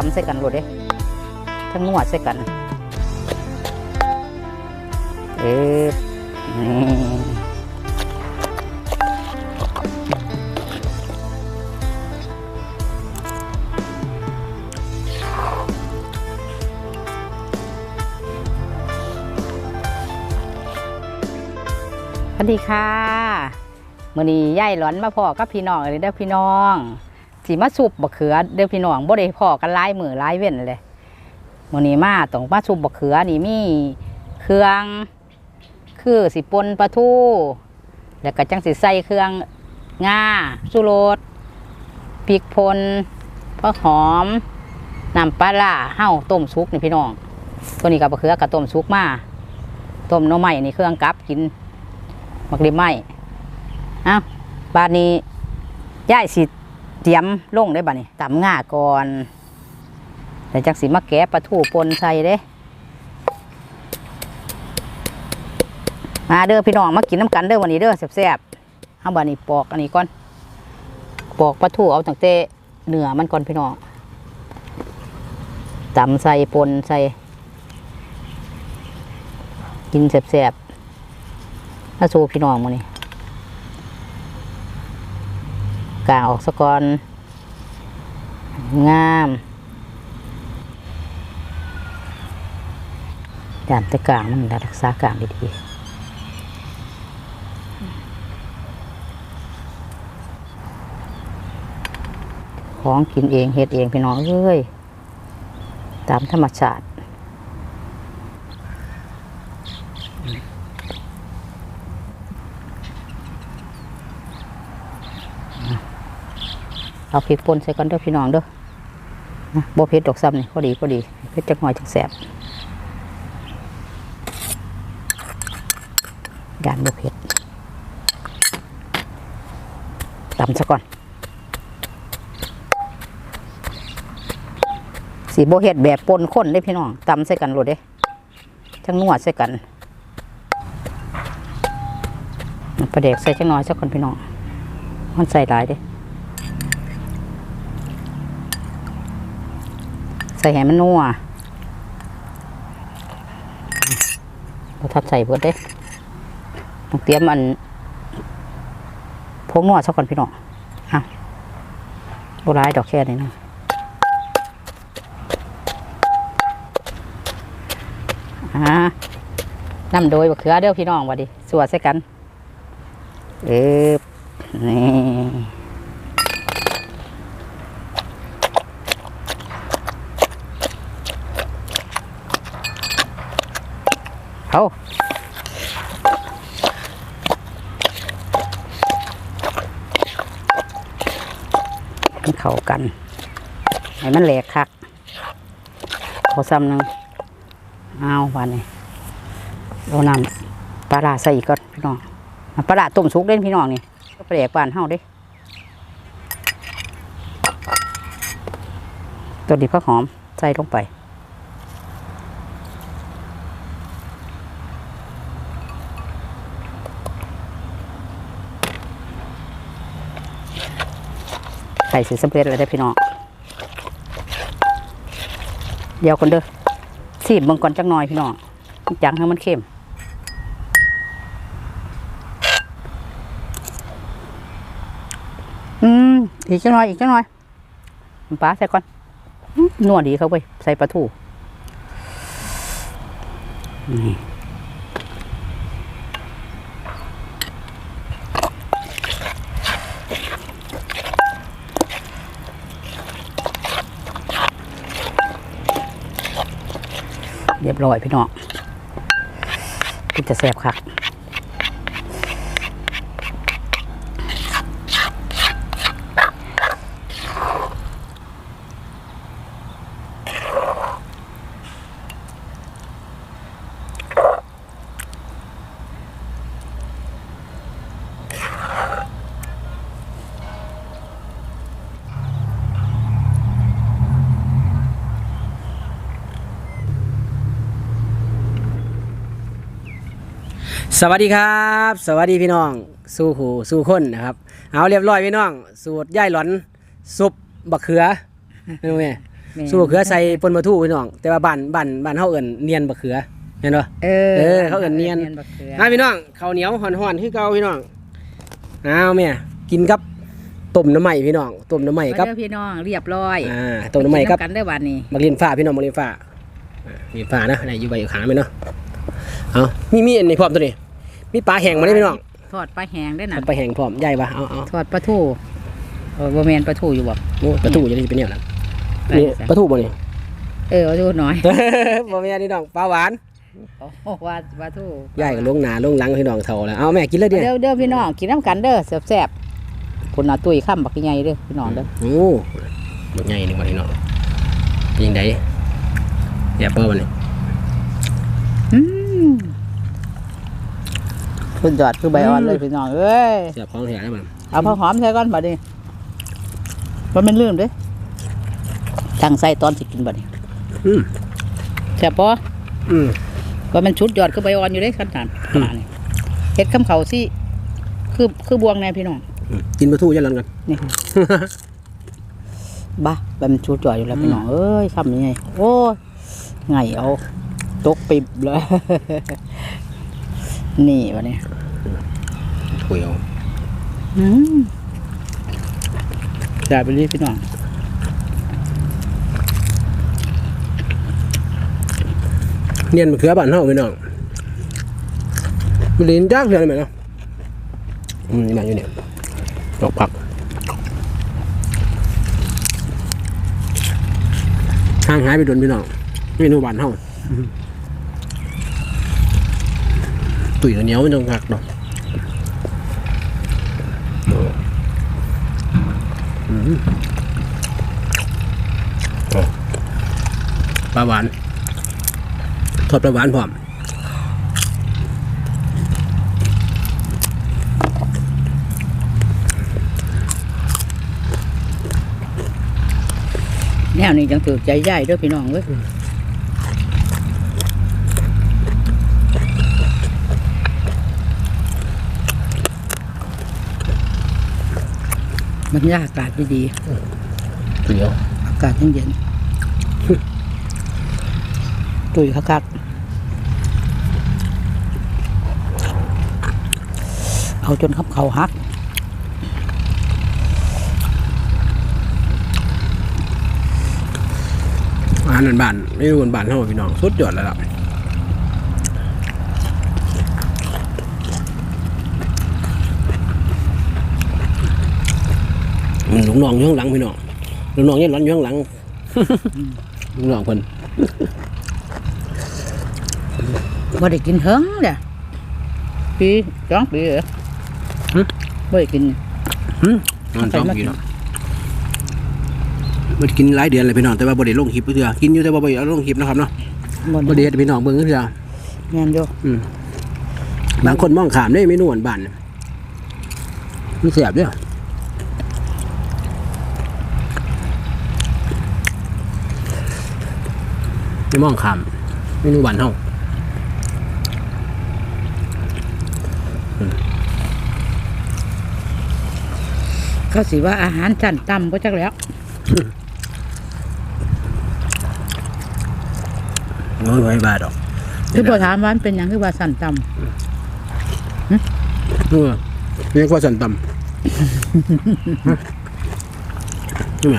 ตำใส่กันโลดเด้ทั้งนวดใส่กัน เอ๊ะนี่สวัสดีค่ะมื่อนี้ย่ายหลอนมาพ่อกับพี่น้องเลยเด้อพี่น้อง สีมาสุบบักเขือเด้อพี่น้องบ่ได้พอกันหลายมือหลายเว้นเลยมื่อนี้มาต้องมาสุบบักเขือนี่มีเครื่อง คือสิปนปลาทูแล้วก็จังสิใส่เครื่องงาสุโรสพริกพลพะหอมน้ำปลาร้าเห่าต้มซุกนี่พี่น้อง ตัวนี้กับบักเขือกับต้มซุกมาต้มน้ำใหม่นี่เครื่องกับกินมักริมไหมเอ้าบาดนี้ย่ายสิ เตรียมลงได้บ่านี่ตำง่าก่อนแต่จังสิมาแกะปลาทูปนใส่เด้ มาเด้อพี่น้องมากินน้ำกันเด้อวันนี้เด้อแซ่บๆเอาบานี้ปอกอันนี้ก่อน ปอกปลาทูเอาตั้งแต่เนื้อมันก่อนพี่น้องตำใส่ปนใส่ กินแซ่บๆถ้าสูพี่น้องมานี่ กางออกสะก่อน งามยานแต่กลางมันรักษากลางดีๆของกินเองเฮ็ดเองพี่น้องเอ้ยตามธรรมชาติ เอาพริกป่นใส่กันเด้อพี่น้องเด้อะบ่เผ็ดดอกซ้ำนี่พอดีพอดีเผ็ดจักหน่อยจักแสบยานบ่เผ็ดตำซะก่อนสีโบเฮ็ดแบบปนข้นได้พี่น้องตำใส่กันโลดเด้ทั้งนวดใส่กันประเด็กใส่จังน้อยสักคนพี่น้องมันใส่หลายเด้ ส่ให้มันนัวเราทัดใส่เบิดเด้ต้องเตรียมอันพวกนัวสักคนพี่น้องอะโบร้ายดอกแค่นี้นะอ่านำโดยบักเขือเด้อพี่น้องว่าดิสวดใส่กัน เออนี่ เอาเข้ากันให้มันแหลกคักขอซ้ำหนึงเอาวันนี้เรานำปลาร้าใส่อีกก่อนพี่น้องปลาร้าต้มสุกเล่นพี่น้องนี่ก็ปลกบานเฮาเด้ตัวดีผักหอมใส่ลงไป ใส่สีสำเร็จแล้วได้พี่น้อง เดี๋ยวคนเด้อสีบเบิ่งก่อนจักหน่อยพี่น้องจังให้มันเข้มอืมอีกจักหน่อยอีกจักหน่อยน้ำปลาใส่ก่อนนวดดีเขาไปใส่ปลาทูนี่ รียบร้อยพี่น้องกินจะแซ่บคัก สวัสดีครับ สวัสดีพี่น้อง สู้หูสู้คนนะครับ เอาเรียบร้อยพี่น้อง สูตรย่ายหลอนซุปบักเขือไม่รู้ไงแม่นสู้บักเขือใส่ปนมาทูพี่น้อง แต่ว่าบ้านบ้านบ้านเฮาเอิ้นเนียนบักเขือเห็นบ่เออเออเขาเอิ้นเนียนบักเขือมาพี่น้องข้าวเหนียวห่อนๆคือเก่าพี่น้องอ้าวแม่กินกับต้มน้ำใหม่พี่น้องต้มน้ำใหม่มากับเด้อพี่น้องเรียบร้อยอ่าต้มน้ำใหม่กับกิกันได้อวันนี้มักเรียนฟ้าพี่น้องมักเรียนฟ้าอ่ามีฟ้านะไหนอยู่ใบอยู่ขางไหมเนาะเอามีมีอันนี้พร้อมตัวนี้ มีปลาแห้งมาได้พี่น้องทอดปลาแห้งได้อเอานะปลาแห้งพร้อมใหญ่ปะเอาเอาทอดปลาทูเออบ่แม่นปลาทูอยู่บ่โอ้ปลาทูจะได้เป็นเนี่ยนะไปนี่จ้ะปลาทูบ่นี่เออปลาทูน้อยบ่แม่นนี่น้องปลาหวานโอ้โหว่าปลาทูใหญ่กับลงหนาลงหลังพี่น้องเท่าแล้วเอาแม่กินเลยเดี๋ยวเด้อเด้อพี่น้องกินน้ำกันเด้อแซ่บๆคนน่ะตุ้ยข้ามบักใหญ่เด้อพี่น้องเด้อโอ้บักใหญ่นี่บ่พี่น้องเป็นยังไงแย่เปิ้ลบ่นี่อื มคุณยอดคือใบอ่อนเลยพี่น้องเอ้ยเสียบของแท้ได้บ่เอาผักหอมใส่ก่อนบัดนี้มันเป็นลืมเด้อตั้งใส่ตอนสิกินบัดนี้อืมแซ่บปะอืมว่ามันชุดยอดคือใบอ่อนอยู่เด้ขนาดขนาดนี้เฮ็ดคำเขาสิคือคือบวงแน่พี่น้องอืมกินปลาทูยันหลังกันนี่ค่ะบ้าแบบมันชุดยอดอยู่แล้วพี่น้องเอ้ยคำนี้ไงโอ้ยไงเอาตกปิบเลย นี่วะเนี่ยถุยเอาอืมได้ไปรีพี่น้องเนียนมะเขือบ้านเฮาพี่น้องมันเลีนจักเทื่อนี่แม่เนาะอืมมาอยู่เนี่ยดอกผักห่างหายไปโดนพี่น้องเมนูบ้านเฮา ตุ๋ยเหนียวไม่ต้องหักดอกปลาหวาน ทอดปลาหวานพร้อมแนวนี้จังถือใจใหญ่ด้วยพี่น้องเว้ย มันยากอากาศดีเดี๋ยวๆอากาศเย็นๆตุยคักๆเอาจนขับเขาหัก อาหารบ้านๆไม่รู้บ้านๆเท่าพี่น้องสุดยอดแล้วล่ะ ลูกน้องอยู่ข้างหลังพี่น้องลูกน้องเนี่ยร้อนอยู่ข้างหลังลูกน้องเพิ่นบ่ได้กินเฮิงเด้อปีสองปีเหรอบ่ได้กินนอนสองพี่น้องมันกินหลายเดือนเลยพี่น้องแต่ว่าบ่ได้ลงคลิปเพื่อกินอยู่แต่ว่าบ่ได้เอาลงคลิปนะครับเนาะบ่บ่ได้ได้เฮ็ดให้พี่น้องเบิ่งเพื่อแม่นอยู่อืมบางคนมองขามได้เมนูบ้านๆน่ะมันเสียบเด้อ ไม่มองขามเมนูบ้านเฮาเขาสิว่าอาหารชั้นต่ำบ่จักแล้วน้อยไว้บาดอกคือบ่ถามว่ามันเป็นหยังคือว่าชั้นต่เออเรียกว่าสันตำ นี่ไง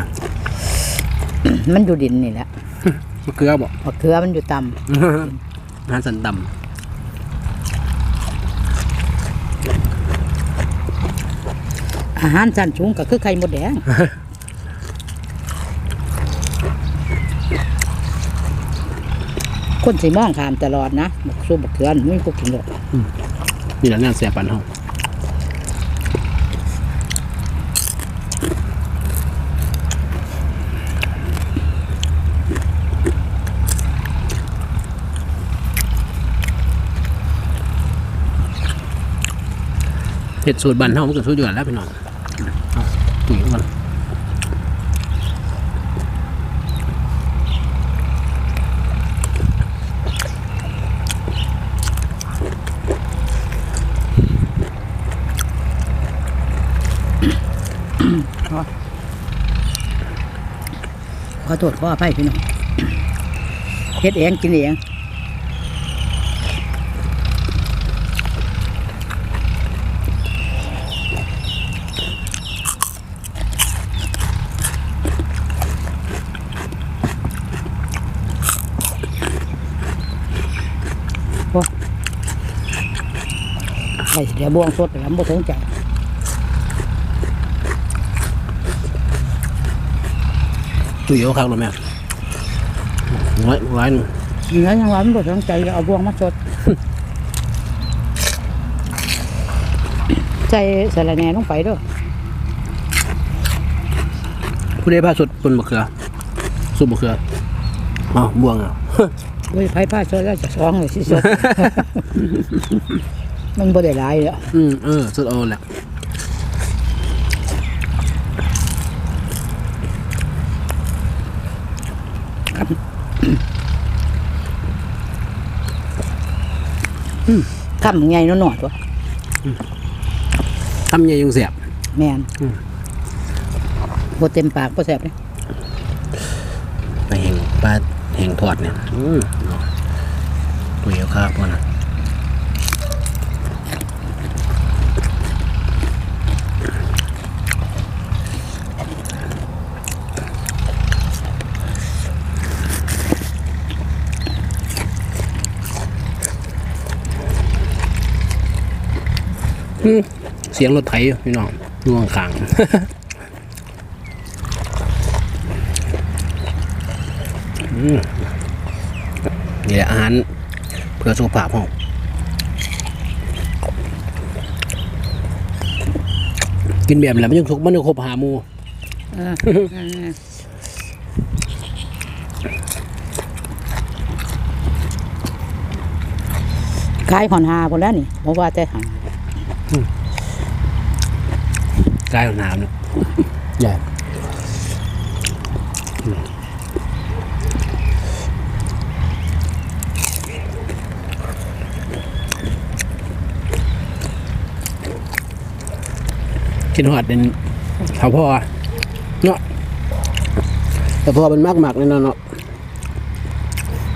ำ มันอยู่ดินนี่แหละ มะเขือบอกบักเขือมันอยู่ต่ำอาหารสันตอาหารชั้นสูงก็คือไข่มดแดง คนสิมองขามตลอดนะบักซุปบักเขือนี่ไม่พวกกินหรอกำนี่แหละแนวเสียปันเฮา เห็ดสูตรบันเฮามันก็สูตรอยู่แล้วพี่น้องตุ๋ยมันขอโทษขออภัยพี่น้องเฮ็ดเองกินเอง ไอ้เดี๋ยว บวงสดแล้วบ่ถึงใจตุ๋ยเอาคักหรอแม่ร้อยร้อยหนึ่งเนื้อยังว่ามันบ่ถึงใจเอาบวงมาสดใจสะระแหน่ลงไปเด้อผู้ใดพาสดปนมะเขือสุปมะเขืออ๋อบวงอะเฮ้ยไผผ้าสดแล้วจะซ้องเลยสิสด มันบ่ได้หลายแล้วอืมเออสดเอาแหละครับคำใหญ่หนอๆตัวทำยังไงยังเสียบ แม่นอืม บ่เต็มปากบ่แซ่บเลยไปแห่งปลาแห่งทอดเนี่ยอืมเนาะตุ๋ยเอาคักพวกนะ เสียงรถไถอยู่พี่น้องน่วงขางนี่แหละอาหารเพื่อสุขภาพของกินแบบนี้และมันยังสุกมันยังครบหาหมูเออขายขอนหาพุ่นแล้วนี่บ่ว่าแต่หากายของน้ำเนาะใหญ่กินหอดเป็นข้าวพ่อเนาะแต่พ่อเป็นมากมากๆเลยเนาะเนาะ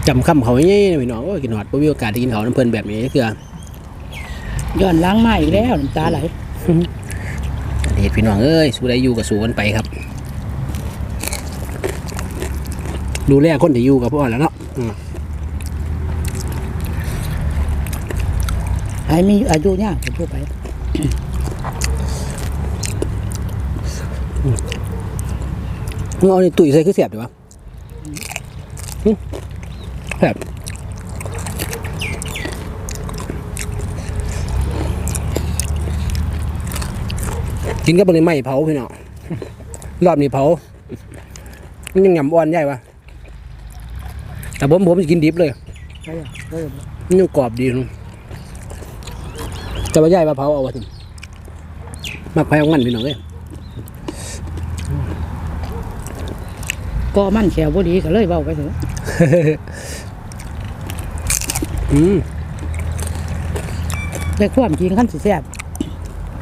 จำคำเขาง่ายๆนะพี่น้องโอ้ยกินหอดบ่มีโอกาสได้กินเขาวน้ำเพลินแบบนี้คือ ย้อนหล้างมาอีกแล้วน้ำตาไหลอันนี้พี่น้องเอ้ยสู้ได้อยู่กับสู้กันไปครับ ดูแลคนที่อยู่กับพ่อแล้วเนาะอืมไอ้มีอายุเนี่ยผมพูดไปมึงเอาในตุ๋ยใส่คือเสียบดีวะหึแซ่บ กินกับบนไม้เผาพี่น้องรอบนี้เผามันยังหยำอ่อนใหญ่ปะแต่ผมผมจะกินดิบเลยใช่อะใช่มันยังกรอบดีนะแต่ว่าใหญ่มาเผาเอาไว้สิมักแพงมันพี่น้องเอ้ยก็มั่นแขวบ่ดีก็เลยเว้าไปเถอะอืมแต่ความจริงขั้นสิแซ่บ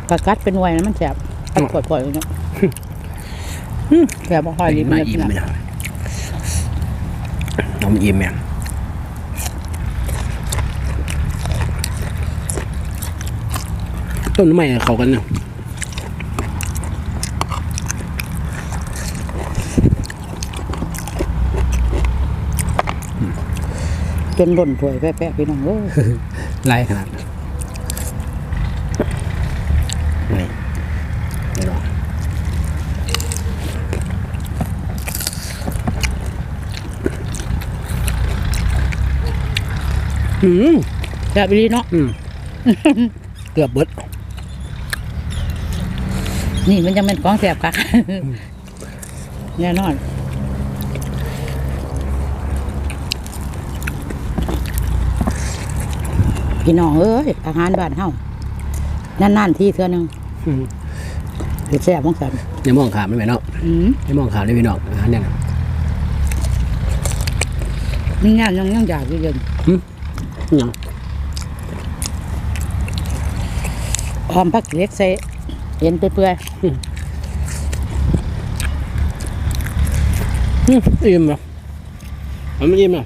กะกัดเป็นหน่วยนะมันแซ่บ กัดปล่อยๆเนาะแซ่บบ่ค่อยดีมามันอิ่มนะไม่ได้น้องอิ่มแม่งต้นไม้เขากันเนาะจนหล่นถ้วยแปะๆพี่น้องเอ้ยไล่ขนาดนั้นนี่นี่เนาะ อืมแซ่บอีหลีเนาะอืมเกือบเบิดนี่มันยังเป็นของแซ่บคักแน่นอนพี่น้องเอ้ยอาหารบ้านเฮานานๆทีเทื่อหนึงอืมเฮ็ดแซ่บของสันอย่ามองขามไม่ไหมเนาะอืมอย่ามองขามได้พี่น้องอาหารเนี่ยนะมีงานยังยังอยากอยู่เย็น ยังหอมผักเล็กใส่เย็นเปื่อยอืมอิ่มอะมันไม่อิ่มอะ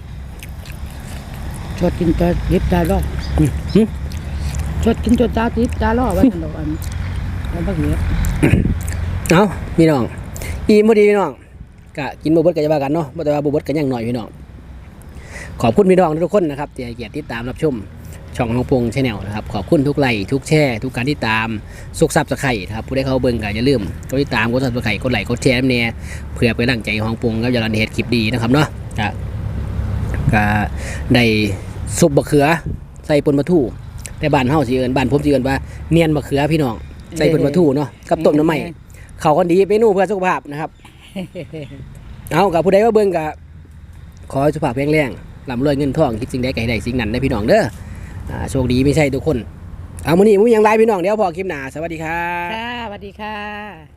ชดกินจนยิบตาล่ออืมอืมชดกินจนตายิบตาล่อไว้ทันดอกอันแล้วบักเหลือเอาพี่น้องอิ่มพอดีพี่น้องกะกินบวบดก็จะว่ากันเนาะบ่แต่ว่าบวบดก็ยังหน่อยพี่น้อง ขอบคุณพี่น้องทุกคนนะครับที่ให้เกียรติติดตามรับชมช่องของปงชาแนลนะครับขอบคุณทุกไลค์ทุกแชร์ทุกการติดตามสุกซับสไครต์นะครับผู้ใดเข้าเบิ่งก็อย่าลืมกดติดตามกดซับสไครต์กดไลค์กดแชร์เนี่ยเพื่อเป็นกำลังใจของปงกับยาลันเฮ็ดคลิปดีนะครับเนาะกะกะได้ซุปบะเขือใส่ปนมะทู่แต่บ้านเฮาสิเอิ้นบ้านผมสิเอิ้นว่าเนียนบะเขือพี่น้องใส่ปนมะทู่เนาะกับต้มน้ำใหม่เขากันดีเมนูเพื่อสุขภาพนะครับเอากับผู้ใดว่าเบิ่งกับขอสุขภาพแข็งแรง ลำรวยเงินทองคิดสิ่งใดก็ให้ได้สิ่งนั้นได้พี่น้องเด้ออ่าโชคดีไม่ใช่ทุกคนเอามื้อนี้มึงยังไลฟ์พี่น้องเดี๋ยวพอคลิปหน้าสวัสดีครับ ค่ะสวัสดีค่ะ